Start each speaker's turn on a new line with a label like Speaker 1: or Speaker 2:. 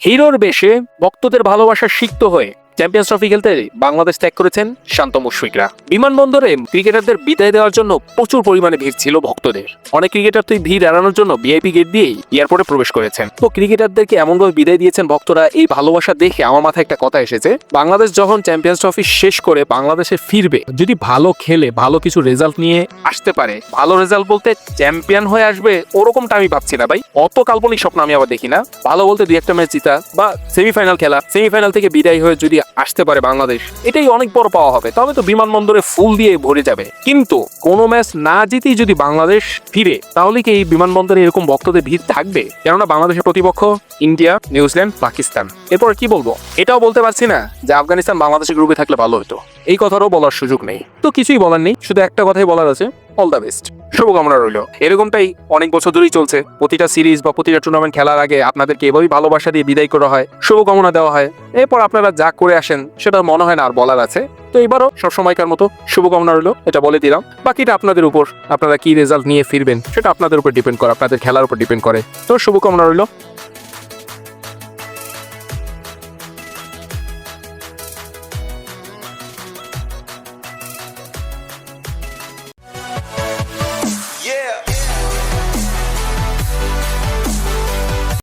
Speaker 1: হিরোর বেশে ভক্তদের ভালোবাসা সিক্ত হয়ে চ্যাম্পিয়ন্স ট্রফি খেলতে বাংলাদেশ ত্যাগ করেছেন শান্ত মুশফিকরা। বিমানবন্দরে ক্রিকেটারদের বিদায় দেওয়ার জন্য প্রচুর পরিমাণে ভিড় ছিল ভক্তদের। অনেক ক্রিকেটার তো ভিড় এড়ানোর জন্য ভিআইপি গেট দিয়েই এয়ারপোর্টে প্রবেশ করেছেন। তো ক্রিকেটারদেরকে এমনভাবে বিদায় দিয়েছেন ভক্তরা, এই ভালোবাসা দেখে আমার মাথায় একটা কথা এসেছে। বাংলাদেশ যখন চ্যাম্পিয়ন্স ট্রফি শেষ করে বাংলাদেশে ফিরবে, যদি ভালো খেলে, ভালো কিছু রেজাল্ট নিয়ে আসতে পারে, ভালো রেজাল্ট বলতে চ্যাম্পিয়ন হয়ে আসবে, ওরকমটা আমি ভাবছি না ভাই। অত কাল্পনিক স্বপ্ন আমি আবার দেখি না। ভালো বলতে দুই একটা ম্যাচ জিতা বা সেমিফাইনাল খেলা সেমিফাইনাল থেকে বিদায় হয়ে যদি আসতে পারে বাংলাদেশ। এটাই অনেক বড় পাওয়া হবে। তবে তো বিমানবন্দরে ফুল দিয়ে ভরে যাবে। কিন্তু কোনো ম্যাচ না জিতেই যদি বাংলাদেশ ফিরে, তাহলে কি এই বিমানবন্দরে এরকম ভক্তদের ভিড় থাকবে? কেননা বাংলাদেশের প্রতিপক্ষ ইন্ডিয়া, নিউজিল্যান্ড, পাকিস্তান। এরপর কি বলব? এটাও বলতে পারছি না যে আফগানিস্তান বাংলাদেশের গ্রুপে থাকলে ভালো হতো। এই কথারও বলার সুযোগ নেই। তো কিছুই বলার নেই। শুধু একটা কথাই বলার আছে। অল দ্য বেস্ট শুভকামনা রইল। এরকমটাই অনেক বছর ধরেই চলছে। প্রতিটা সিরিজ বা প্রতিটা টুর্নামেন্ট খেলার আগে আপনাদেরকে এভাবেই ভালোবাসা দিয়ে বিদায় করা হয়, শুভকামনা দেওয়া হয়। এরপর আপনারা যা করে আসেন, সেটা মনে হয় না আর বলার আছে। তো এবারও সবসময়কার মতো শুভকামনা রইল, এটা বলে দিলাম। বাকিটা আপনাদের উপর, আপনারা কি রেজাল্ট নিয়ে ফিরবেন, সেটা আপনাদের উপর ডিপেন্ড করে, আপনাদের খেলার উপর ডিপেন্ড করে। তো শুভকামনা রইল।